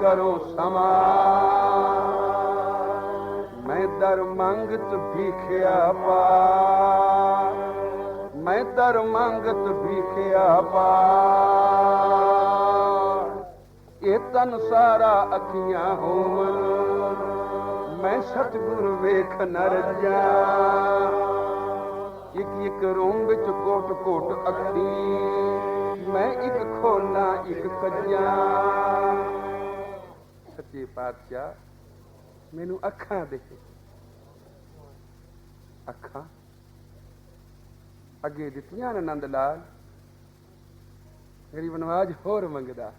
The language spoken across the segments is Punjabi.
ਕਰੋ ਸਮਾ? ਮੈਂ ਦਰ ਮੰਗਤ ਭੀਖਿਆ ਪਾ। ਮੈਂ ਦਰ ਮੰਗਤ ਭੀਖਿਆ ਪਾ। ਇਹ ਤਨ ਸਾਰਾ ਅੱਖੀਆਂ ਹੋਵਨ ਮੈਂ ਸਤਿਗੁਰ ਵੇਖ ਨਰ ਜਾ ਇੱਕ ਇੱਕ ਰੂਮ ਵਿੱਚ ਕੋਟ ਕੋਟ ਅੱਖੀ। ਮੈਂ ਇੱਕ ਖੋਲਾ, ਇੱਕ ਕੱਜਾ ਸੱਚੇ ਪਾਤਸ਼ਾਹ, ਮੈਨੂੰ ਅੱਖਾਂ ਦੇ। ਅੱਖਾਂ? ਅੱਗੇ ਦਿੱਤੀਆਂ ਨੇ ਆਨੰਦ ਲਾਲ। ਗਰੀਬ ਨਵਾਜ ਹੋਰ ਮੰਗਦਾ।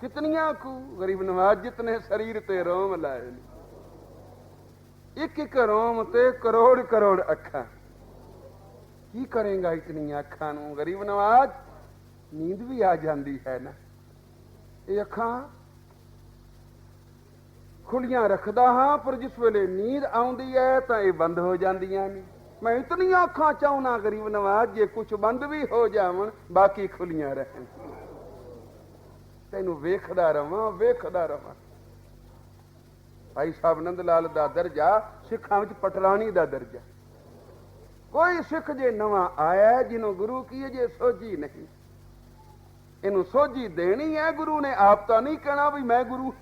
ਕਿਤਨੀਆਂ ਕੁ, ਗਰੀਬ ਨਵਾਜ ਜਿਤਨੇ ਸਰੀਰ ਤੇ ਰੋਮ ਲਾਏ ਇੱਕ ਇੱਕ ਰੋਮ ਤੇ ਕਰੋੜ ਕਰੋੜ ਅੱਖਾਂ। ਕੀ ਕਰੇਗਾ ਇਤਨੀਆਂ ਅੱਖਾਂ ਨੂੰ, ਗਰੀਬ ਨਵਾਜ? ਨੀਂਦ ਵੀ ਆ ਜਾਂਦੀ ਹੈ ਨਾ। ਇਹ ਅੱਖਾਂ ਖੁੱਲੀਆਂ ਰੱਖਦਾ ਹਾਂ, ਪਰ ਜਿਸ ਵੇਲੇ ਨੀਂਦ ਆਉਂਦੀ ਹੈ ਤਾਂ ਇਹ ਬੰਦ ਹੋ ਜਾਂਦੀਆਂ ਨੇ। ਮੈਂ ਇਤਨੀਆਂ ਅੱਖਾਂ ਚਾਹੁੰਨਾ ਗਰੀਬ ਨਵਾਜ, ਜੇ ਕੁਝ ਬੰਦ ਵੀ ਹੋ ਜਾਵਣ, ਬਾਕੀ ਖੁੱਲੀਆਂ ਰਹਿਣ। ਤੈਨੂੰ ਵੇਖਦਾ ਰਵਾਂ ਵੇਖਦਾ ਰਵਾਂ। ਭਾਈ ਸਾਹਿਬ ਨੰਦ ਲਾਲ ਦਾ ਦਰਜਾ, ਸਿੱਖਾਂ ਵਿੱਚ ਪਟਰਾਣੀ ਦਾ ਦਰਜਾ। ਕੋਈ ਸਿੱਖ ਜੇ ਨਵਾਂ ਆਇਆ, ਜਿਹਨੂੰ ਗੁਰੂ ਕੀ ਜੇ ਸੋਝੀ ਨਹੀਂ। ਇਹਨੂੰ ਸੋਝੀ ਦੇਣੀ ਹੈ ਗੁਰੂ ਨੇ। ਆਪ ਤਾਂ ਨਹੀਂ ਕਹਿਣਾ ਵੀ ਮੈਂ ਗੁਰੂ।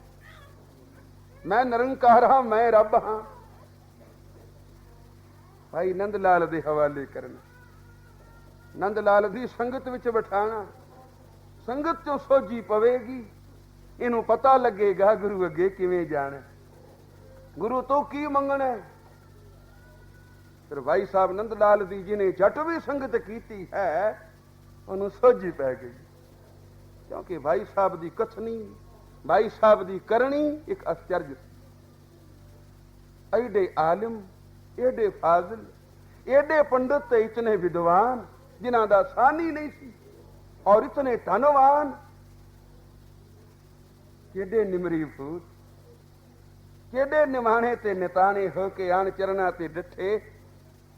ਮੈਂ ਨਿਰੰਕਾਰ ਹਾਂ, ਮੈਂ ਰੱਬ ਹਾਂ। ਭਾਈ ਨੰਦ ਲਾਲ ਦੇ ਹਵਾਲੇ ਕਰਨਾ। ਨੰਦ ਲਾਲ ਦੀ ਸੰਗਤ ਵਿੱਚ ਬਿਠਾਣਾ। ਸੰਗਤ ਚੋਂ ਸੋਝੀ ਪਵੇਗੀ। ਇਹਨੂੰ ਪਤਾ ਲੱਗੇਗਾ ਗੁਰੂ ਅੱਗੇ ਕਿਵੇਂ ਜਾਣਾ। ਗੁਰੂ ਤੋਂ ਕੀ ਮੰਗਣਾ ਫਿਰ ਭਾਈ ਸਾਹਿਬ ਨੰਦ ਲਾਲ ਦੀ ਜਿਹਨੇ ਜੱਟ ਵੀ ਸੰਗਤ ਕੀਤੀ ਹੈ, ਉਹਨੂੰ ਸੋਝੀ ਪੈ ਗਈ। ਕਿਉਂਕਿ ਭਾਈ ਸਾਹਿਬ ਦੀ ਕਥਨੀ, ਭਾਈ ਸਾਹਿਬ ਦੀ ਕਰਨੀ ਇੱਕ ਅਚਰਜ ਸੀ। ਐਡੇ ਆਲਿਮ, ਐਡੇ ਫਾਜ਼ਿਲ, ਐਡੇ ਪੰਡਤ ਤੇ ਇਤਨੇ ਵਿਦਵਾਨ, ਜਿਨ੍ਹਾਂ ਦਾ ਸਾਨੀ ਨਹੀਂ ਸੀ ਔਰ ਇਤਨੇ ਧਨਵਾਨ ਕਿਹੜੇ ਨਿਮਰੀ ਫੂਤ ਕਿਹੜੇ ਨਿਮਾਣੇ ਤੇ ਨਿਤਾਣੇ ਹੋ ਕੇ ਆਣ ਚਰਨਾ ਤੇ ਡਿੱਠੇ,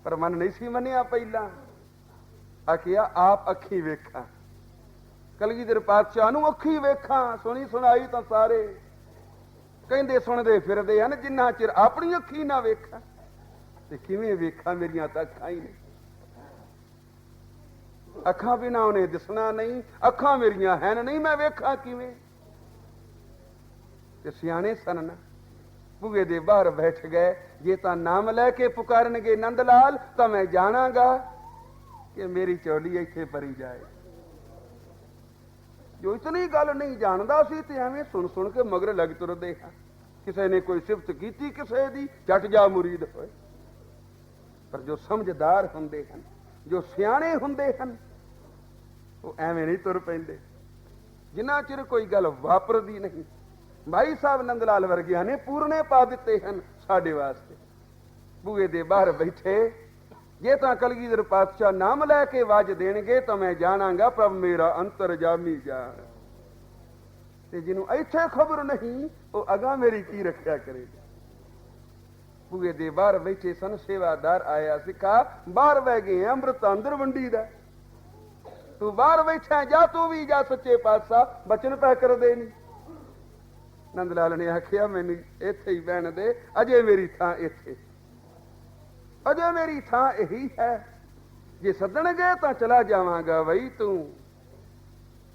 ਪਰ ਮਨ ਨਹੀਂ ਸੀ ਮੰਨਿਆ ਪਹਿਲਾਂ। ਆਖਿਆ, ਆਪ ਅੱਖੀ ਵੇਖਾਂ। ਕਲਗੀਧਰ ਪਾਤਸ਼ਾਹ ਨੂੰ ਅੱਖੀ ਵੇਖਾਂ, ਸੁਣੀ ਸੁਣਾਈ ਤਾਂ ਸਾਰੇ। ਕਹਿੰਦੇ ਸੁਣਦੇ ਫਿਰਦੇ ਹਨ, ਜਿੰਨਾ ਚਿਰ ਆਪਣੀ ਅੱਖੀ ਨਾ ਵੇਖਾਂ। ਤੇ ਕਿਵੇਂ ਵੇਖਾਂ, ਮੇਰੀਆਂ ਤਾਂ ਅੱਖਾਂ ਹੀ ਨਹੀਂ। ਅੱਖਾਂ ਬਿਨਾ ਉਹਨੇ ਦਿਸਣਾ ਨਹੀਂ, ਅੱਖਾਂ ਮੇਰੀਆਂ ਹਨ ਨਹੀਂ, ਮੈਂ ਵੇਖਾਂ ਕਿਵੇਂ? ਤੇ ਸਿਆਣੇ ਸਨ ਨਾ ਬੂਗੇ ਦੇ ਬਾਹਰ ਬੈਠ ਗਏ। ਜੇ ਤਾਂ ਨਾਮ ਲੈ ਕੇ ਪੁਕਾਰਨਗੇ ਨੰਦ ਲਾਲ, ਤਾਂ ਮੈਂ ਜਾਣਾਂਗਾ ਕਿ ਮੇਰੀ ਚੋਲੀ ਇੱਥੇ ਪਰੀ ਜਾਏ। ਜੋ ਇਤਨੀ ਗੱਲ ਨਹੀਂ ਜਾਣਦਾ ਸੀ ਤੇ ਐਵੇਂ ਸੁਣ ਸੁਣ ਕੇ ਮਗਰ ਲੱਗ ਤੁਰਦੇ ਹਾਂ ਕਿਸੇ ਨੇ ਕੋਈ ਸਿਫਤ ਕੀਤੀ ਕਿਸੇ ਦੀ, ਜੱਟ ਜਾ ਮੁਰੀਦ ਹੋਏ। ਪਰ ਜੋ ਸਮਝਦਾਰ ਹੁੰਦੇ ਹਨ, ਜੋ ਸਿਆਣੇ ਹੁੰਦੇ ਹਨ, ਉਹ ਐਵੇਂ ਨਹੀਂ ਤੁਰ ਪੈਂਦੇ। ਜਿੰਨਾ ਚਿਰ ਕੋਈ ਗੱਲ ਵਾਪਰਦੀ ਨਹੀਂ, ਭਾਈ ਸਾਹਿਬ ਨੰਦ ਲਾਲ ਵਰਗਿਆਂ ਨੇ ਪੂਰਨੇ ਪਾ ਦਿੱਤੇ ਹਨ ਸਾਡੇ ਵਾਸਤੇ। ਬੂਏ ਦੇ ਬਾਹਰ ਬੈਠੇ ਜੇ ਤਾਂ ਕਲਗੀਧਰ ਪਾਤਸ਼ਾਹ ਨਾਮ ਲੈ ਕੇ ਵਾਜ ਦੇਣਗੇ ਤਾਂ ਮੈਂ ਜਾਣਾਂਗਾ ਪ੍ਰਭ ਮੇਰਾ ਅੰਤਰ ਜਾਮੀ ਜਾਣ ਤੇ ਜਿਹਨੂੰ ਇੱਥੇ ਖਬਰ ਨਹੀਂ, ਉਹ ਅਗਾ ਮੇਰੀ ਕੀ ਰੱਖਿਆ ਕਰੇਗਾ? ਬੂਏ ਦੇ ਬਾਹਰ ਬੈਠੇ ਸਨ, ਸੇਵਾਦਾਰ ਆਇਆ ਸਿੱਖਾ, ਬਾਹਰ ਬਹਿ ਗਏ, ਅੰਮ੍ਰਿਤ ਅੰਦਰ ਵੰਡੀ ਦਾ। ਤੂੰ ਬਾਹਰ ਬੈਠਾ, ਜਾ ਤੂੰ ਵੀ, ਜਾ ਸੱਚੇ ਪਾਤਸ਼ਾਹ, ਬਚਨ ਪੈ ਕਰਦੇ ਨਹੀਂ। ਨੰਦ ਲਾਲ ਨੇ ਆਖਿਆ, ਮੈਨੂੰ ਇੱਥੇ ਹੀ ਬਹਿਣ ਦੇ, ਅਜੇ ਮੇਰੀ ਥਾਂ ਇੱਥੇ। ਅਜੇ ਮੇਰੀ ਥਾਂ ਇਹੀ ਹੈ। ਜੇ ਸੱਦਣਗੇ ਤਾਂ ਚਲਾ ਜਾਵਾਂਗਾ ਬਈ ਤੂੰ।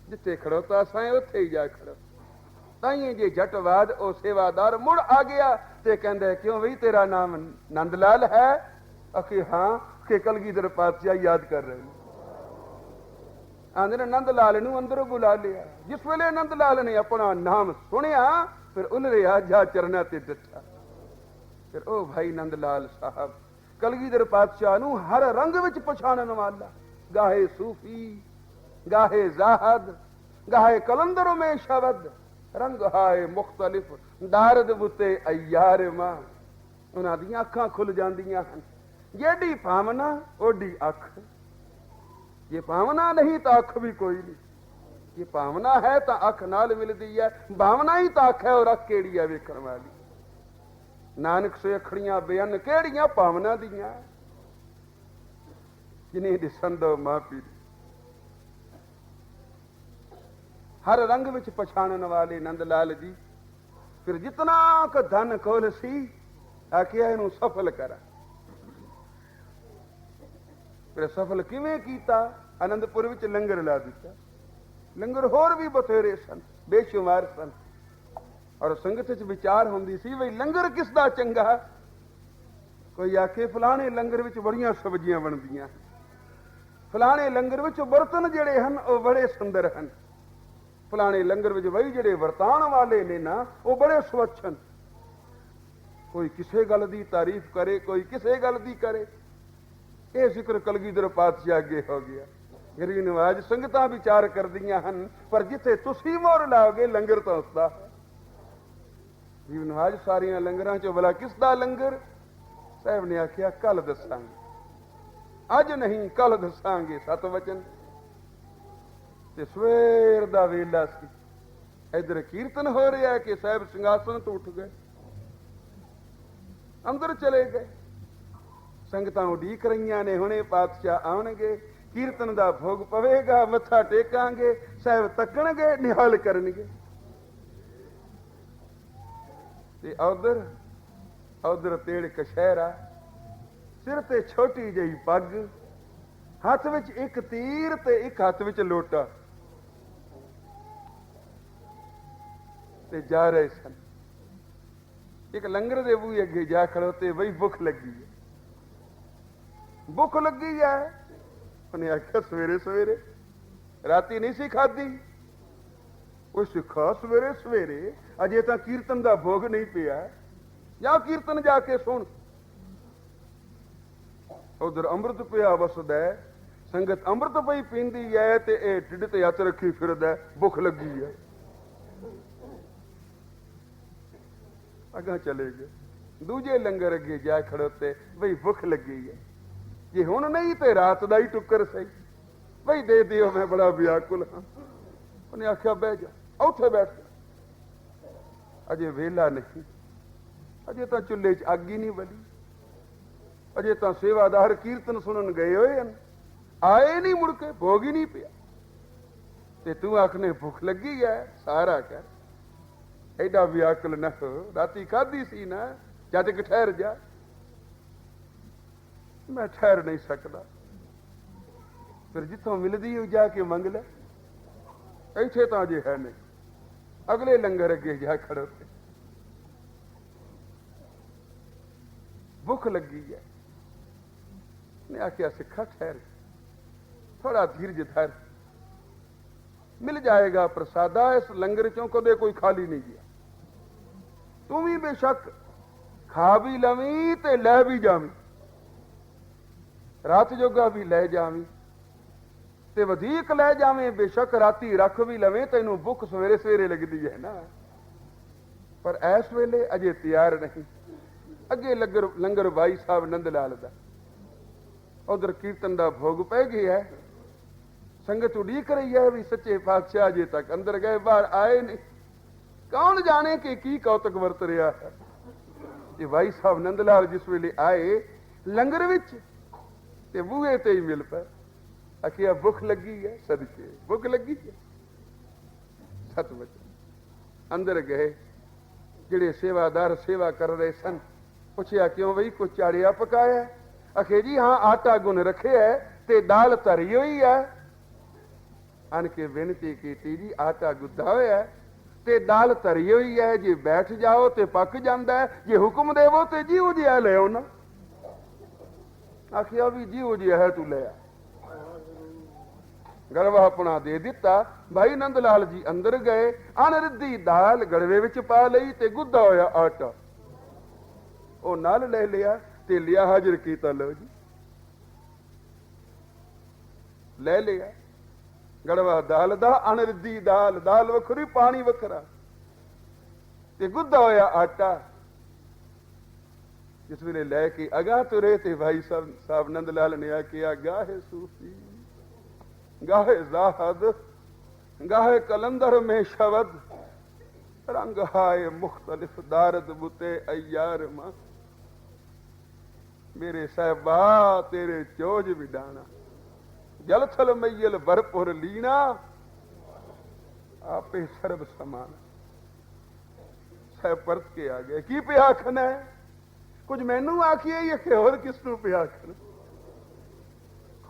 ਜਿੱਥੇ ਖੜੋਤਾ ਸਾਂ, ਉੱਥੇ ਹੀ ਜਾ ਖੜੋ। ਤਾਈਏ ਜੇ ਜਟਵਾਦ ਉਹ ਸੇਵਾਦਾਰ ਮੁੜ ਆ ਗਿਆ ਤੇ ਕਹਿੰਦਾ, ਕਿਉਂ ਬਈ ਤੇਰਾ ਨਾਮ ਨੰਦ ਲਾਲ ਹੈ? ਅਖੇ ਹਾਂ, ਕਿ ਕਲਗੀਧਰ ਪਾਤਸ਼ਾਹ ਯਾਦ ਕਰ ਰਹੇ ਨੇ। ਆਂਦੇ ਨੇ ਨੰਦ ਲਾਲ ਨੂੰ ਅੰਦਰੋਂ ਬੁਲਾ ਲਿਆ। ਜਿਸ ਵੇਲੇ ਨੰਦ ਲਾਲ ਨੇ ਆਪਣਾ ਨਾਮ ਸੁਣਿਆ, ਫਿਰ ਉਲਰਿਆ ਜਾ ਚਰਨਾਂ ਤੇ ਦਿੱਤਾ। ਫਿਰ ਉਹ ਭਾਈ ਨੰਦ ਲਾਲ ਸਾਹਿਬ ਕਲਗੀਧਰ ਪਾਤਸ਼ਾਹ ਨੂੰ ਹਰ ਰੰਗ ਵਿੱਚ ਪਛਾਣਨ ਵਾਲਾ। ਗਾਹੇ ਸੂਫੀ, ਗਾਹੇ ਜ਼ਾਹਦ, ਗਾਹੇ ਕਲੰਦਰ ਮੇ ਸ਼ਬਦ। ਰੰਗ ਹਾਏ ਮੁxtਲਿਫ ਦਾਰਦ ਬੁੱਤੇ ਅਯਾਰ ਮਾਂ। ਉਹਨਾਂ ਦੀਆਂ ਅੱਖਾਂ ਖੁੱਲ ਜਾਂਦੀਆਂ ਹਨ। ਜਿਹੜੀ ਭਾਵਨਾ ਓਡੀ ਅੱਖ। ਜੇ ਭਾਵਨਾ ਨਹੀਂ ਤਾਂ ਅੱਖ ਵੀ ਕੋਈ ਨਹੀਂ। ਜੇ ਭਾਵਨਾ ਹੈ ਤਾਂ ਅੱਖ ਨਾਲ ਮਿਲਦੀ ਹੈ। ਭਾਵਨਾ ਹੀ ਤਾਂ ਅੱਖ ਹੈ ਔਰ ਅੱਖ ਕਿਹੜੀ ਹੈ ਵੇਖਣ ਵਾਲੀ? ਨਾਨਕ ਸੇ ਬੇਅਨ ਕਿਹੜੀਆਂ ਭਾਵਨਾ ਦੀਆਂ? ਜਿਨੇ ਦਿਸਣ ਦੋ ਮਾਂ ਪੀ ਹਰ ਰੰਗ ਵਿੱਚ ਪਛਾਣਨ ਵਾਲੇ ਨੰਦ ਲਾਲ ਜੀ, ਫਿਰ ਜਿਤਨਾ ਕ ਧਨ ਕੋਲ ਸੀ ਆਖਿਆ ਇਹਨੂੰ ਸਫਲ ਕਰਾਂ। ਫਿਰ ਸਫਲ ਕਿਵੇਂ ਕੀਤਾ? ਆਨੰਦਪੁਰ ਵਿੱਚ ਲੰਗਰ ਲਾ ਦਿੱਤਾ। ਲੰਗਰ ਹੋਰ ਵੀ ਬਥੇਰੇ ਸਨ, ਬੇਸ਼ੁਮਾਰ ਸਨ। ਔਰ ਸੰਗਤ ਵਿੱਚ ਵਿਚਾਰ ਹੁੰਦੀ ਸੀ ਵੀ ਲੰਗਰ ਕਿਸ ਦਾ ਚੰਗਾ ਕੋਈ ਆਖੇ, ਫਲਾਣੇ ਲੰਗਰ ਵਿੱਚ ਬੜੀਆਂ ਸਬਜ਼ੀਆਂ ਬਣਦੀਆਂ ਫਲਾਣੇ ਲੰਗਰ ਵਿੱਚ ਬਰਤਨ ਜਿਹੜੇ ਹਨ, ਉਹ ਬੜੇ ਸੁੰਦਰ ਹਨ। ਫਲਾਣੇ ਲੰਗਰ ਵਿੱਚ ਵਈ ਜਿਹੜੇ ਵਰਤਾਨ ਵਾਲੇ ਨੇ ਨਾ, ਉਹ ਬੜੇ ਸਵੱਛ ਹਨ। ਕੋਈ ਕਿਸੇ ਗੱਲ ਦੀ ਤਾਰੀਫ ਕਰੇ, ਕੋਈ ਕਿਸੇ ਗੱਲ ਦੀ ਕਰੇ। ਇਹ ਜ਼ਿਕਰ ਕਲਗੀਧਰ ਪਾਤਸ਼ਾਹ ਅੱਗੇ ਹੋ ਗਿਆ। ਗਰੀਬ ਨਵਾਜ, ਸੰਗਤਾਂ ਵਿਚਾਰ ਕਰਦੀਆਂ ਹਨ, ਪਰ ਜਿੱਥੇ ਤੁਸੀਂ ਮੋਰ ਲਾਓਗੇ, ਲੰਗਰ ਤਾਂ ਉਸਦਾ ਹੈ ਗਰੀਬ ਨਵਾਜ ਸਾਰੀਆਂ ਲੰਗਰਾਂ ਚੋਂ ਭਲਾ ਕਿਸ ਦਾ ਲੰਗਰ? ਸਾਹਿਬ ਨੇ ਆਖਿਆ, ਕੱਲ ਦੱਸਾਂਗੇ। ਅੱਜ ਨਹੀਂ, ਕੱਲ ਦੱਸਾਂਗੇ, ਸਤ ਵਚਨ। ਤੇ ਸਵੇਰ ਦਾ ਵੇਲਾ ਸੀ। ਇਧਰ ਕੀਰਤਨ ਹੋ ਰਿਹਾ ਕਿ ਸਾਹਿਬ ਸਿੰਘਾਸਨ ਤੋਂ ਉੱਠ ਗਏ। ਅੰਦਰ ਚਲੇ ਗਏ। ਸੰਗਤਾਂ ਉਡੀਕ ਰਹੀਆਂ ਨੇ, ਹੁਣੇ ਪਾਤਸ਼ਾਹ ਆਉਣਗੇ। ਕੀਰਤਨ ਦਾ ਭੋਗ ਪਵੇਗਾ, ਮੱਥਾ ਟੇਕਾਂਗੇ। ਸਾਹਿਬ ਤੱਕਣਗੇ, ਨਿਹਾਲ ਕਰਨਗੇ। ਤੇ ਉਧਰ ਉਧਰ ਤੇੜ ਕਸ਼ਹਿਰਾ ਸਿਰ ਤੇ ਛੋਟੀ ਜਿਹੀ ਪੱਗ, ਹੱਥ ਵਿੱਚ ਇੱਕ ਤੀਰ ਤੇ ਇੱਕ ਹੱਥ ਵਿੱਚ ਲੋਟਾ। ਤੇ ਜਾ ਰਹੇ ਸਨ। ਇੱਕ ਲੰਗਰ ਦੇ ਬੂਹੇ ਅੱਗੇ ਜਾ ਖੜੋਤੇ ਬਈ ਭੁੱਖ ਲੱਗੀ ਹੈ। ਭੁੱਖ ਲੱਗੀ ਹੈ। ਉਹਨੇ ਆਖਿਆ ਸਵੇਰੇ ਸਵੇਰੇ ਰਾਤੀ ਨਹੀਂ ਸੀ ਖਾਦੀ ਉਹ ਸਿੱਖਾ ਸਵੇਰੇ ਸਵੇਰੇ ਅਜੇ ਤਾਂ ਕੀਰਤਨ ਦਾ ਭੋਗ ਨਹੀਂ ਪਿਆ। ਜਾਂ ਕੀਰਤਨ ਜਾ ਕੇ ਸੁਣ। ਉਧਰ ਅੰਮ੍ਰਿਤ ਪਿਆ ਵਸਦਾ ਸੰਗਤ ਅੰਮ੍ਰਿਤ ਪਈ ਪੀਂਦੀ ਹੈ ਤੇ ਇਹ ਢਿੱਡ ਤੇ ਹੱਥ ਰੱਖੀ ਫਿਰਦਾ ਹੈ, ਭੁੱਖ ਲੱਗੀ ਹੈ। ਅਗਾ ਚਲੇ ਗਏ। ਦੂਜੇ ਲੰਗਰ ਅੱਗੇ ਜਾ ਖੜੋਤੇ ਬਈ ਭੁੱਖ ਲੱਗੀ ਹੈ। ਜੇ ਹੁਣ ਨਹੀਂ ਤੇ ਰਾਤ ਦਾ ਹੀ ਟੁੱਕਰ ਸਹੀ। ਬਈ ਦੇ ਦਿਓ ਮੈਂ ਬੜਾ ਵਿਆਕੁਲ ਹਾਂ। ਉਹਨੇ ਆਖਿਆ ਬਹਿ ਜਾ। ਉੱਥੇ ਬੈਠ ਅਜੇ ਵੇਲਾ ਨਹੀਂ। ਅਜੇ ਤਾਂ ਚੁੱਲ੍ਹੇ 'ਚ ਅੱਗ ਹੀ ਨਹੀਂ ਬਲੀ। ਅਜੇ ਤਾਂ ਸੇਵਾਦਾਰ ਕੀਰਤਨ ਸੁਣਨ ਗਏ ਹੋਏ ਹਨ। ਆਏ ਨਹੀਂ ਮੁੜ ਕੇ, ਭੋਗ ਹੀ ਨਹੀਂ ਪਿਆ। ਤੇ ਤੂੰ ਆਖਨੇ, ਭੁੱਖ ਲੱਗੀ ਹੈ ਸਾਰਾ ਕਰ ਐਡਾ ਵਿਆਕਲ ਨਾ ਰਾਤੀ ਖਾਧੀ ਸੀ ਨਾ, ਜਦ ਕਿ ਠਹਿਰ ਜਾ। ਮੈਂ ਠਹਿਰ ਨਹੀਂ ਸਕਦਾ। ਫਿਰ ਜਿੱਥੋਂ ਮਿਲਦੀ ਉਹ ਜਾ ਕੇ ਮੰਗ ਲੈ। ਇੱਥੇ ਤਾਂ ਜੇ ਹੈ ਨਹੀਂ। ਅਗਲੇ ਲੰਗਰ ਅੱਗੇ ਜਾ ਖੜੋ ਤੇ ਭੁੱਖ ਲੱਗੀ ਹੈ ਨੇ ਆਖਿਆ ਸਿੱਖਾ ਠਹਿਰ ਥੋੜਾ ਧੀਰਜ ਧਰ ਮਿਲ ਜਾਏਗਾ ਪ੍ਰਸਾਦਾ ਇਸ ਲੰਗਰ ਚੋਂ ਕਦੇ ਕੋਈ ਖਾਲੀ ਨਹੀਂ ਗਿਆ ਤੂੰ ਵੀ ਬੇਸ਼ੱਕ ਖਾ ਵੀ ਲਵੀਂ ਤੇ ਲੈ ਵੀ ਜਾਵੀਂ ਰਾਤ ਜੋਗਾ ਵੀ ਲੈ ਜਾਵੀਂ ਤੇ ਵਧੇਕ ਲੈ ਜਾਵੇਂ, ਬੇਸ਼ੱਕ ਰਾਤੀ ਰੱਖ ਵੀ ਲਵੇਂ, ਤੈਨੂੰ ਭੁੱਖ ਸਵੇਰੇ ਸਵੇਰੇ ਲੱਗਦੀ ਹੈ ਨਾ। ਪਰ ਇਸ ਵੇਲੇ ਅਜੇ ਤਿਆਰ ਨਹੀਂ। ਅੱਗੇ ਲੰਗਰ ਲੰਗਰ ਬਾਈ ਸਾਹਿਬ ਨੰਦ ਲਾਲ ਦਾ। ਉਧਰ ਕੀਰਤਨ ਦਾ ਭੋਗ ਪੈ ਗਿਆ ਹੈ। ਸੰਗਤ ਉਡੀਕ ਰਹੀ ਹੈ ਵੀ ਸੱਚੇ ਪਾਤਸ਼ਾਹ ਅਜੇ ਤੱਕ ਅੰਦਰ ਗਏ, ਬਾਹਰ ਆਏ ਨਹੀਂ। ਕੌਣ ਜਾਣੇ ਕਿ ਕੀ ਕੌਤਕ ਵਰਤ ਰਿਹਾ ਹੈ? ਇਹ ਬਾਈ ਸਾਹਿਬ ਨੰਦ ਲਾਲ ਜਿਸ ਵੇਲੇ ਆਏ, ਲੰਗਰ ਵਿੱਚ ਤੇ ਬੂਹੇ ਤੇ ਹੀ ਮਿਲ ਪਏ। ਅਖਿਆ ਭੁੱਖ ਲੱਗੀ ਹੈ, ਸਦਕੇ। ਭੁੱਖ ਲੱਗੀ ਹੈ। ਸਤ ਵਚਨ ਅੰਦਰ ਗਏ। ਜਿਹੜੇ ਸੇਵਾਦਾਰ ਸੇਵਾ ਕਰ ਰਹੇ ਸਨ, ਪੁੱਛਿਆ ਕਿਉਂ ਬਈ ਕੋ ਚਾੜਿਆ ਪਕਾਇਆ ਅਖੇ ਜੀ, ਹਾਂ, ਆਟਾ ਗੁੰਨ ਰੱਖਿਆ ਹੈ ਤੇ ਦਾਲ ਧਰੀ ਹੋਈ ਹੈ। ਅਨ ਕੇ ਬੇਨਤੀ ਕੀਤੀ ਜੀ, ਆਟਾ ਗੁੱਦਾ ਹੋਇਆ ਤੇ ਦਾਲ ਧਰੀ ਹੋਈ ਹੈ। ਜੇ ਬੈਠ ਜਾਓ ਤੇ ਪੱਕ ਜਾਂਦਾ ਜੇ ਹੁਕਮ ਦੇਵੋ ਤੇ ਜੀ ਜਿਹਾ ਲੈ ਨਾ ਆਖਿਆ ਵੀ ਜੀ ਜਿਹਾ ਹੈ ਤੂੰ ਲੈ ਆ। ਗੜਵਾ ਆਪਣਾ ਦੇ ਦਿੱਤਾ। ਭਾਈ ਨੰਦ ਲਾਲ ਜੀ ਅੰਦਰ ਗਏ। ਅਨਰਦੀ ਦਾਲ ਗੜਵੇ ਵਿੱਚ ਪਾ ਲਈ ਤੇ ਗੁੱਦਾ ਹੋਇਆ ਆਟਾ। ਉਹ ਨਾਲ ਲੈ ਲਿਆ ਤੇ ਲਿਆ ਹਾਜ਼ਰ ਕੀਤਾ, ਲਓ ਜੀ। ਲੈ ਲਿਆ। ਗੜਵਾ ਦਾਲ ਦਾ ਅਨਰਦੀ ਦਾਲ ਦਾਲ ਵੱਖਰੀ, ਪਾਣੀ ਵੱਖਰਾ। ਤੇ ਗੁੱਦਾ ਹੋਇਆ ਆਟਾ। ਜਿਸ ਵੇਲੇ ਲੈ ਕੇ ਅਗਾ ਤੁਰੇ ਤੇ ਭਾਈ ਸਾਹਿਬ ਸਾਹਿਬ ਨੰਦ ਲਾਲ ਨੇ ਆ ਕੇ ਗਾਹੇ ਸੂਫੀ। ਗਾਹੇ ਜ਼ਾਹਦ ਗਾਹੇ ਕਲੰਦਰ में शबद रंग हाय मुख्तलिफ दारद बुते अयार मां ਮੇਰੇ ਸਹਿਬਾ ਤੇਰੇ ਚੋਜ ਵਿਡਾਣਾ ਜਲ ਥਲ ਮਈਲ ਵਰਪੁਰ ਲੀਣਾ ਆਪੇ ਸਰਬ ਸਮਾਨ ਸਹਿ ਪਰਤ ਕੇ ਆ ਗਏ ਕੀ ਪਿਆ ਆਖਣਾ ਹੈ ਕੁਝ ਮੈਨੂੰ ਆਖੀਏ ਇਹ ਕਿ ਹੋਰ ਕਿਸ ਨੂੰ ਪਿਆ ਆਖਣਾ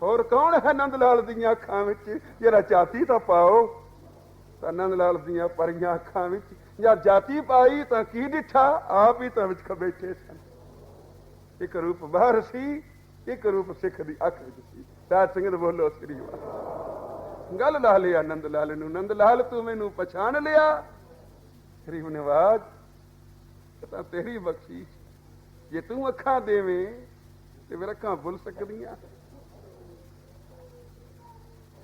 ਹੋਰ ਕੌਣ ਹੈ ਨੰਦ ਲਾਲ ਦੀਆਂ ਅੱਖਾਂ ਵਿੱਚ? ਜਿਹੜਾ ਜਾਤੀ ਤਾਂ ਪਾਓ, ਤਾਂ ਨੰਦ ਲਾਲ ਦੀਆਂ ਪਰੀਆਂ ਅੱਖਾਂ ਵਿੱਚ। ਜਾਂ ਜਾਤੀ ਪਾਈ ਤਾਂ ਕੀ ਡਿਠਾ? ਆਪ ਹੀ ਤਾਂ ਵਿੱਚ ਬੈਠੇ ਸਨ। ਇੱਕ ਰੂਪ ਬਾਹਰ ਸੀ, ਇੱਕ ਰੂਪ ਸਿੱਖ ਦੀ ਅੱਖ ਵਿੱਚ ਸੀ। ਸਾਧ ਸਿੰਘ ਬੋਲੋ, ਸ੍ਰੀ ਵਾਹਿਗੁਰੂ। ਗੱਲ ਲਾ ਲਿਆ ਨੰਦ ਲਾਲ ਨੂੰ। ਨੰਦ ਲਾਲ ਤੂੰ ਮੈਨੂੰ ਪਛਾਣ ਲਿਆ। ਸ਼੍ਰੀ ਨਿਵਾਜ ਤਾਂ ਤੇਰੀ ਬਖਸ਼ੀਸ਼। ਜੇ ਤੂੰ ਅੱਖਾਂ ਦੇਵੇਂ, ਤੇ ਮੇਰਾ ਅੱਖਾਂ ਬੁੱਲ ਸਕਦੀਆਂ।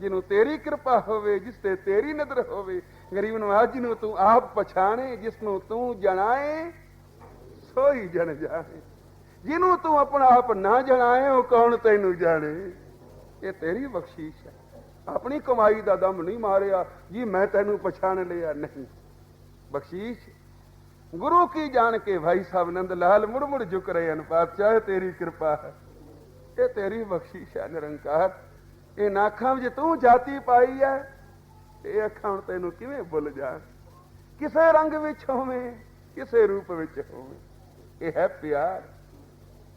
ਜਿਹਨੂੰ ਤੇਰੀ ਕਿਰਪਾ ਹੋਵੇ, ਜਿਸ ਤੇ ਤੇਰੀ ਨਜ਼ਰ ਹੋਵੇ, ਗਰੀਬ ਨਵਾਜ ਜੀ ਨੂੰ ਤੂੰ ਆਪ ਪਛਾਣੇ, ਜਿਸ ਨੂੰ ਤੂੰ ਜਣਾਏ ਸੋਈ ਜਣ ਜਾਣੇ ਜਿਹਨੂੰ ਤੂੰ ਆਪਣਾ ਆਪ ਨਾ ਜਣਾਏ, ਉਹ ਕੌਣ ਤੈਨੂੰ ਜਾਣੇ? ਇਹ ਤੇਰੀ ਬਖਸ਼ੀਸ਼ ਹੈ। ਆਪਣੀ ਕਮਾਈ ਦਾ ਦਮ ਨਹੀਂ ਮਾਰਿਆ, ਜੀ ਮੈਂ ਤੈਨੂੰ ਪਛਾਣ ਲਿਆ ਨਹੀਂ। ਬਖਸ਼ੀਸ਼ ਗੁਰੂ ਕੀ ਜਾਣ ਕੇ ਭਾਈ ਸਾਹਿਬ ਨੰਦ ਲਾਲ ਮੁੜ ਮੁੜ ਝੁਕ ਰਹੇ ਹਨ ਪਾਤਸ਼ਾਹ ਤੇਰੀ ਕਿਰਪਾ ਹੈ। ਇਹ ਤੇਰੀ ਬਖਸ਼ੀਸ਼ ਹੈ, ਨਿਰੰਕਾਰ। ਇਹ ਨਾਖਾਂ ਵਿੱਚ ਤੂੰ ਜਾਤੀ ਪਾਈ ਹੈ ਇਹ ਅੱਖਾਂ ਹੁਣ ਤੈਨੂੰ ਕਿਵੇਂ ਭੁੱਲ ਜਾ? ਕਿਸੇ ਰੰਗ ਵਿੱਚ ਹੋਵੇਂ, ਕਿਸੇ ਰੂਪ ਵਿੱਚ ਹੋਵੇਂ। ਇਹ ਹੈ ਪਿਆਰ।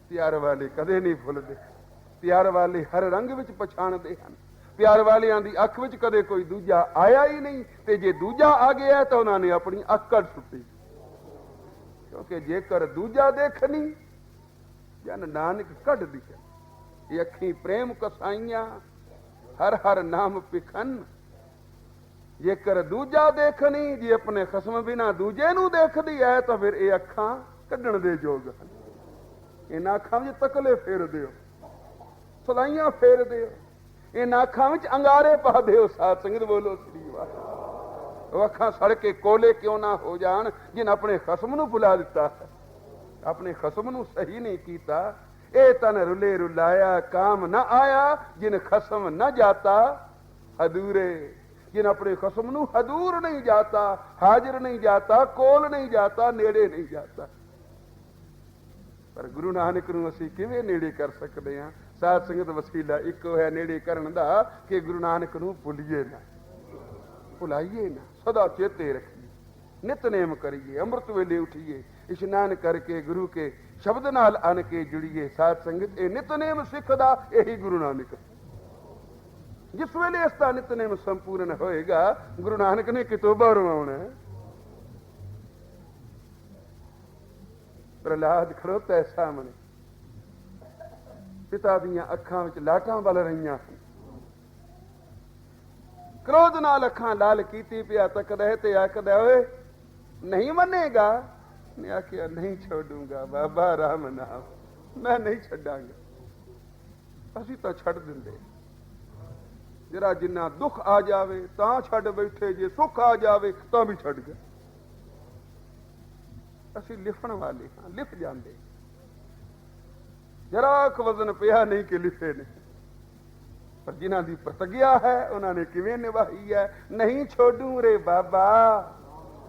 ਪਿਆਰ ਵਾਲੇ ਕਦੇ ਨਹੀਂ ਭੁੱਲਦੇ। ਪਿਆਰ ਵਾਲੇ ਹਰ ਰੰਗ ਵਿੱਚ ਪਛਾਣਦੇ ਹਨ। ਪਿਆਰ ਵਾਲਿਆਂ ਦੀ ਅੱਖ ਵਿੱਚ ਕਦੇ ਕੋਈ ਦੂਜਾ ਆਇਆ ਹੀ ਨਹੀਂ। ਤੇ ਜੇ ਦੂਜਾ ਆ ਗਿਆ ਤਾਂ ਉਹਨਾਂ ਨੇ ਆਪਣੀ ਅੱਖ ਕੱਢ ਸੁੱਟੀ। ਕਿਉਂਕਿ ਜੇਕਰ ਦੂਜਾ ਦੇਖਣੀ ਜਨ ਨਾਨਕ ਕੱਢ ਦਿਖੇ ਇਹ ਅੱਖੀ ਪ੍ਰੇਮ ਕਸਾਈਆਂ ਹਰ ਹਰ ਨਾਮ ਪਿਖਨ ਜੇਕਰ ਦੂਜਾ ਦੇਖਣੀ ਜੇ ਆਪਣੇ ਖਸਮ ਬਿਨਾ ਦੂਜੇ ਨੂੰ ਦੇਖਦੀ ਹੈ ਤਾਂ ਫਿਰ ਇਹ ਅੱਖਾਂ ਕੱਢਣ ਦੇ ਯੋਗ ਹਨ। ਇਹਨਾਂ ਅੱਖਾਂ ਵਿੱਚ ਤਕਲੇ ਫੇਰ ਦਿਓ, ਸਲਾਈਆਂ ਫੇਰ ਦਿਓ। ਇਹਨਾਂ ਅੱਖਾਂ ਵਿੱਚ ਅੰਗਾਰੇ ਪਾ ਦਿਓ, ਸਾਧ ਸੰਗਤ ਬੋਲੋ ਸ੍ਰੀ ਵਾਹਿਗੁਰੂ। ਉਹ ਅੱਖਾਂ ਸੜ ਕੇ ਕੋਲੇ ਕਿਉਂ ਨਾ ਹੋ ਜਾਣ ਜਿਨ ਆਪਣੇ ਖਸਮ ਨੂੰ ਭੁਲਾ ਦਿੱਤਾ ਹੈ। ਆਪਣੇ ਖਸਮ ਨੂੰ ਸਹੀ ਨਹੀਂ ਕੀਤਾ ਇਹ ਤਨ ਰੁਲੇ ਰੁਲਾਇਆ, ਕਾਮ ਨਾ ਆਇਆ, ਜਿਨ ਖਸਮ ਨਾ ਜਾਤਾ, ਹਦੂਰੇ। ਜਿਨ ਆਪਣੇ ਖਸਮ ਨੂੰ ਹਦੂਰ ਨਹੀਂ ਜਾਤਾ, ਹਾਜ਼ਰ ਨਹੀਂ ਜਾਤਾ, ਕੋਲ ਨਹੀਂ ਜਾਤਾ, ਨੇੜੇ ਨਹੀਂ ਜਾਤਾ। ਪਰ ਗੁਰੂ ਨਾਨਕ ਨੂੰ ਅਸੀਂ ਕਿਵੇਂ ਨੇੜੇ ਕਰ ਸਕਦੇ ਹਾਂ? ਸਾਧ ਸੰਗਤ ਵਸੀਲਾ ਇੱਕੋ ਹੈ ਨੇੜੇ ਕਰਨ ਦਾ ਕਿ ਗੁਰੂ ਨਾਨਕ ਨੂੰ ਭੁੱਲੀਏ ਨਾ। ਭੁਲਾਈਏ ਨਾ, ਸਦਾ ਚੇਤੇ ਰੱਖੀਏ। ਨਿਤਨੇਮ ਕਰੀਏ, ਅੰਮ੍ਰਿਤ ਵੇਲੇ ਉਠੀਏ, ਇਸ਼ਨਾਨ ਕਰਕੇ ਗੁਰੂ ਕੇ ਸ਼ਬਦ ਨਾਲ ਅਨ ਕੇ ਜੁੜੀਏ। ਸਾਧ ਸੰਗਤ, ਇਹ ਨਿਤਨੇਮ ਸਿੱਖ ਦਾ ਇਹੀ ਗੁਰੂ ਨਾਨਕ। ਜਿਸ ਵੇਲੇ ਇਸ ਦਾ ਨਿਤਨੇਮ ਸੰਪੂਰਨ ਹੋਏਗਾ, ਗੁਰੂ ਨਾਨਕ ਨੇ ਕਿਤੋਂ ਬਾਹਰੋਂ ਆਉਣਾ ਹੈ? ਪ੍ਰਲਾਦ ਖੜੋਤਾ ਹੈ ਸਾਹਮਣੇ। ਪਿਤਾ ਦੀਆਂ ਅੱਖਾਂ ਵਿੱਚ ਲਾਟਾਂ ਬਲ ਰਹੀਆਂ ਹਨ। ਕ੍ਰੋਧ ਨਾਲ ਅੱਖਾਂ ਲਾਲ ਕੀਤੀ ਪਿਆ, ਤੱਕਦਾ ਤੇ ਆਖਦਾ ਓਏ ਨਹੀਂ ਮੰਨੇਗਾ? ਨੇ ਆਖਿਆ, ਨਹੀਂ ਛੱਡੂੰਗਾ, ਬਾਬਾ, ਰਾਮ ਨਾਮ। ਮੈਂ ਨਹੀਂ ਛੱਡਾਂਗਾ। ਅਸੀਂ ਤਾਂ ਛੱਡ ਦਿੰਦੇ। ਜਿਹੜਾ ਜਿੰਨਾ ਦੁੱਖ ਆ ਜਾਵੇ, ਤਾਂ ਛੱਡ ਬੈਠੇ। ਜੇ ਸੁੱਖ ਆ ਜਾਵੇ, ਤਾਂ ਵੀ ਛੱਡ ਗਏ। ਅਸੀਂ ਲਿਖਣ ਵਾਲੇ ਹਾਂ, ਲਿਖ ਜਾਂਦੇ। ਜਰਾ ਕੁ ਵਜ਼ਨ ਪਿਆ ਨਹੀਂ ਕਿ ਲਿਖੇ ਨੇ। ਪਰ ਜਿਨ੍ਹਾਂ ਦੀ ਪ੍ਰਤਗਿਆ ਹੈ, ਉਹਨਾਂ ਨੇ ਕਿਵੇਂ ਨਿਭਾਈ ਹੈ? ਨਹੀਂ ਛੋਡੂ ਰੇ ਬਾਬਾ।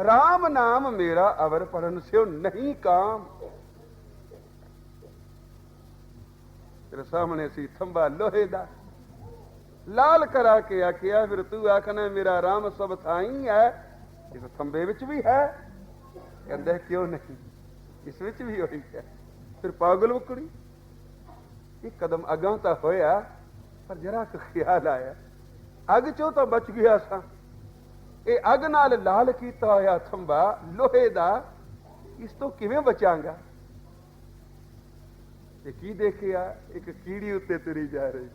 RAM ਨਾਮ ਮੇਰਾ ਅਵਰ ਪਰਨ ਸਿਓ ਨਹੀਂ ਕਾਮ। ਤੇਰੇ ਸਾਹਮਣੇ ਸੀ ਥੰਬਾ ਲੋਹੇ ਦਾ। ਲਾਲ ਕਰਾ ਕੇ ਆਖਿਆ, ਫਿਰ ਤੂੰ ਆਖਣਾ, ਮੇਰਾ RAM ਸਭ ਥਾਈ ਹੈ, ਇਸ ਥੰਬੇ ਵਿੱਚ ਵੀ ਹੈ। ਕਹਿੰਦਾ, ਕਿਉਂ ਨਹੀਂ? ਇਸ ਵਿੱਚ ਵੀ ਹੋਈ ਹੈ। ਫਿਰ ਪਾਗਲ ਵਕੜੀ ਇਹ ਕਦਮ ਅਗਾਂ ਤਾਂ ਹੋਇਆ, ਪਰ ਜਰਾ ਕੁ ਖਿਆਲ ਆਇਆ। ਅੱਗ ਚੋਂ ਤਾਂ ਬਚ ਗਿਆ ਸਾਂ। ਇਹ ਅੱਗ ਨਾਲ ਲਾਲ ਕੀਤਾ ਹੋਇਆ ਥੰਬਾ ਲੋਹੇ ਦਾ, ਇਸ ਤੋਂ ਕਿਵੇਂ ਬਚਾਂਗਾ? ਇਹ ਕੀ ਦੇਖਿਆ? ਇੱਕ ਕੀੜੀ ਉੱਤੇ ਤੁਰੀ ਜਾ ਰਹੀ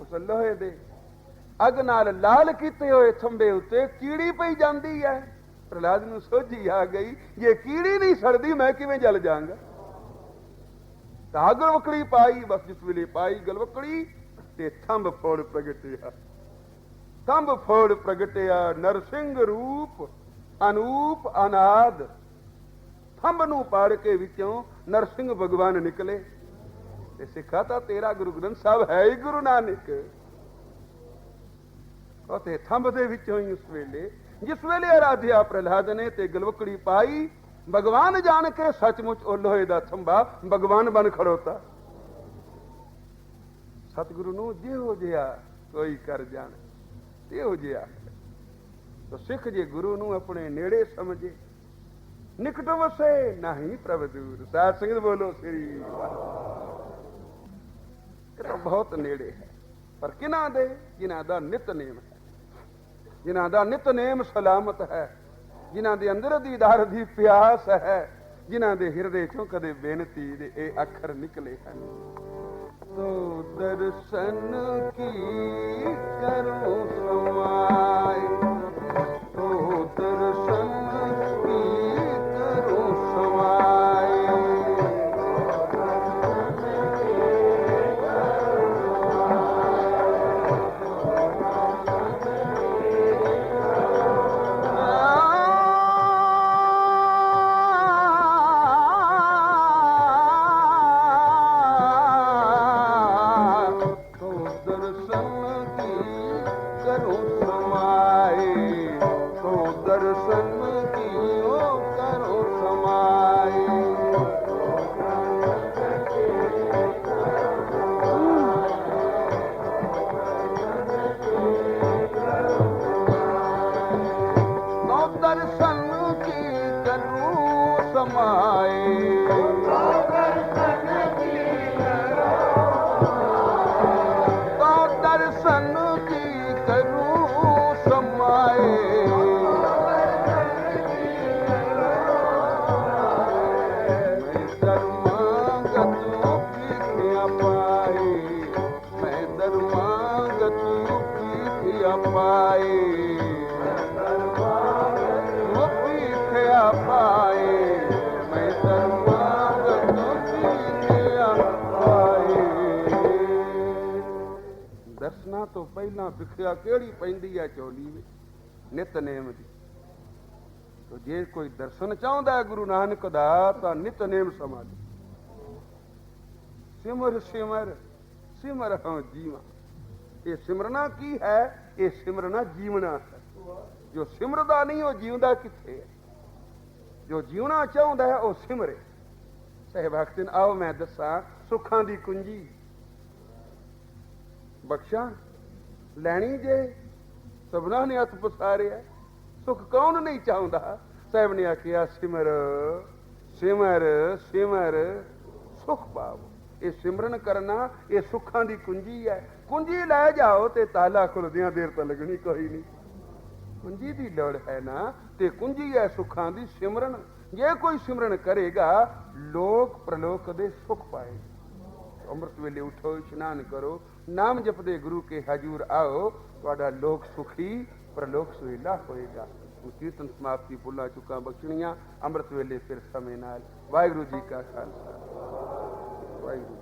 ਉਸ ਲੋਹੇ ਦੇ ਅੱਗ ਨਾਲ ਲਾਲ ਕੀਤੇ ਹੋਏ ਥੰਬੇ ਉੱਤੇ ਕੀੜੀ ਪਈ ਜਾਂਦੀ ਹੈ। ਪ੍ਰਹਲਾਦ ਨੂੰ ਸੋਝੀ ਆ ਗਈ, ਜੇ ਕੀੜੀ ਨਹੀਂ ਸੜਦੀ, ਮੈਂ ਕਿਵੇਂ ਜਲ ਜਾਵਾਂਗਾ? ਤਾਂ ਗਲਵਕੜੀ ਪਾਈ, ਬਸ ਜਿਸ ਵੇਲੇ ਪਾਈ ਗਲਵਕੜੀ ਤੇ ਥੰਬ ਫੋੜ ਪ੍ਰਗਟਿਆ। ਥੰਬ ਫੋੜ ਪ੍ਰਗਟਿਆ ਨਰਸਿੰਘ ਰੂਪ, ਅਨੂਪ ਅਨਾਦ। ਥੰਬ ਨੂੰ ਪਾੜ ਕੇ ਵਿੱਚੋਂ ਨਰਸਿੰਘ ਭਗਵਾਨ ਨਿਕਲੇ। ਤੇ ਸਿੱਖਾ ਤਾਂ ਤੇਰਾ ਗੁਰੂ ਗ੍ਰੰਥ ਸਾਹਿਬ ਹੈ ਹੀ ਗੁਰੂ ਨਾਨਕ। ਉਹ ਥੰਬ ਦੇ ਵਿੱਚੋਂ ਹੀ ਉਸ ਵੇਲੇ, ਜਿਸ ਵੇਲੇ ਆਰਾਧਿਆ ਪ੍ਰਹਲਾਦ ਨੇ ਤੇ ਗਲਵਕੜੀ ਪਾਈ, ਭਗਵਾਨ ਜਾਣ ਕੇ ਸੱਚਮੁੱਚ ਉਹ ਲੋਹੇ ਦਾ ਥੰਬਾ ਭਗਵਾਨ ਬਣ ਖੜੋਤਾ। ਸਤਿਗੁਰੂ ਨੂੰ ਜਿਹੋ ਜਿਹਾ ਕੋਈ ਕਰ ਜਾਣ। ਇਹੋ ਜਿਹਾ ਤਾਂ ਸਿੱਖ ਜੇ ਗੁਰੂ ਨੂੰ ਆਪਣੇ ਨੇੜੇ ਸਮਝੇ, ਨਿਕਟ ਵਸੇ ਨਹੀਂ ਪ੍ਰਭ ਦੂਰ। ਸਾਧ ਸੰਗਤ ਬੋਲੋ, ਸ੍ਰੀ ਵਾਹਿਗੁਰੂ। ਬਹੁਤ ਨੇੜੇ ਹੈ। ਪਰ ਕਿਨਾਂ ਦੇ? ਜਿਨ੍ਹਾਂ ਦਾ ਨਿਤਨੇਮ ਹੈ। ਜਿਨ੍ਹਾਂ ਦਾ ਨਿਤਨੇਮ ਸਲਾਮਤ ਹੈ। ਜਿਨ੍ਹਾਂ ਦੇ ਅੰਦਰ ਦੀਦਾਰ ਦੀ ਪਿਆਸ ਹੈ। ਜਿਨ੍ਹਾਂ ਦੇ ਹਿਰਦੇ ਚੋਂ ਕਦੇ ਬੇਨਤੀ ਦੇ ਇਹ ਅੱਖਰ ਨਿਕਲੇ ਹਨ। ਤੋ ਦਰਸ਼ਨ ਕੀ ਕਰੋ ਸਮਾਏ ਤੋ ਦਰਸ਼ਨ ਕਰੋ ਦਰਸ਼ਨਾਂ ਤੋਂ ਪਹਿਲਾਂ ਵਿਖਿਆ ਕਿਹੜੀ ਪੈਂਦੀ ਹੈ ਚੋਲੀ ਵਿੱਚ? ਨਿਤਨੇਮ ਦੀ। ਤੋ ਜੇ ਕੋਈ ਦਰਸ਼ਨ ਚਾਹੁੰਦਾ ਹੈ ਗੁਰੂ ਨਾਨਕ ਦਾ, ਤਾਂ ਨਿਤਨੇਮ ਸਮਾਧੀ। ਸਿਮਰ ਸਿਮਰ ਸਿਮਰ ਹਾਂ ਜੀਵਾ। ਇਹ ਸਿਮਰਨਾ ਕੀ ਹੈ? ਇਹ ਸਿਮਰਨਾ ਜੀਵਨਾ ਹੈ। ਜੋ ਸਿਮਰਦਾ ਨਹੀਂ, ਉਹ ਜੀਵਦਾ ਕਿੱਥੇ ਹੈ? ਜੋ ਜੀਵਣਾ ਚਾਹੁੰਦਾ ਹੈ, ਉਹ ਸਿਮਰੇ। ਸਹਿਬ ਭਗਤਨ ਆਓ ਮੈਂ ਦੱਸਾਂ ਸੁੱਖਾਂ ਦੀ ਕੁੰਜੀ। ਬਖਸ਼ਾ, ਲੈਣੀ ਜੇ, ਸਭਨਾ ਨੇ ਹੱਥ ਪਸਾਰਿਆ, ਸੁਖ ਕੌਣ ਨਹੀਂ ਚਾਹੁੰਦਾ? ਸਾਹਿਬ ਨੇ ਆਖਿਆ, ਸਿਮਰ ਸਿਮਰ ਸਿਮਰ, ਸੁਖ ਪਾਵੋ। ਇਹ ਸਿਮਰਨ ਕਰਨਾ, ਇਹ ਸੁੱਖਾਂ ਦੀ ਕੁੰਜੀ ਹੈ। ਕੁੰਜੀ ਲੈ ਜਾਓ ਤੇ ਤਾਲਾ ਖੁੱਲਦਿਆਂ ਦੇਰ ਤਾਂ ਲੱਗਣੀ ਕੋਈ ਨਹੀਂ। ਕੁੰਜੀ ਦੀ ਲੋੜ ਹੈ ਨਾ, ਤੇ ਕੁੰਜੀ ਹੈ ਸੁੱਖਾਂ ਦੀ ਸਿਮਰਨ। ਜੇ ਕੋਈ ਸਿਮਰਨ ਕਰੇਗਾ ਲੋਕ ਪ੍ਰਲੋਕ ਦੇ ਸੁਖ ਪਾਏਗਾ। ਅੰਮ੍ਰਿਤ ਵੇਲੇ ਉਠੋ, ਇਸ਼ਨਾਨ ਕਰੋ, ਨਾਮ ਜਪਦੇ ਗੁਰੂ ਕੇ ਹਜੂਰ ਆਓ, ਤੁਹਾਡਾ ਲੋਕ ਸੁਖੀ, ਪ੍ਰਲੋਕ ਸੁਹੀਲਾ ਹੋਏਗਾ। ਕੀਰਤਨ ਸਮਾਪਤੀ ਭੁੱਲਾਂ ਚੁੱਕਾਂ ਬਖਸ਼ਣੀਆਂ, ਅੰਮ੍ਰਿਤ ਵੇਲੇ ਫਿਰ ਸਮੇਂ ਨਾਲ। ਵਾਹਿਗੁਰੂ ਜੀ ਕਾ ਖਾਲਸਾ। ਵਾਹਿਗੁਰੂ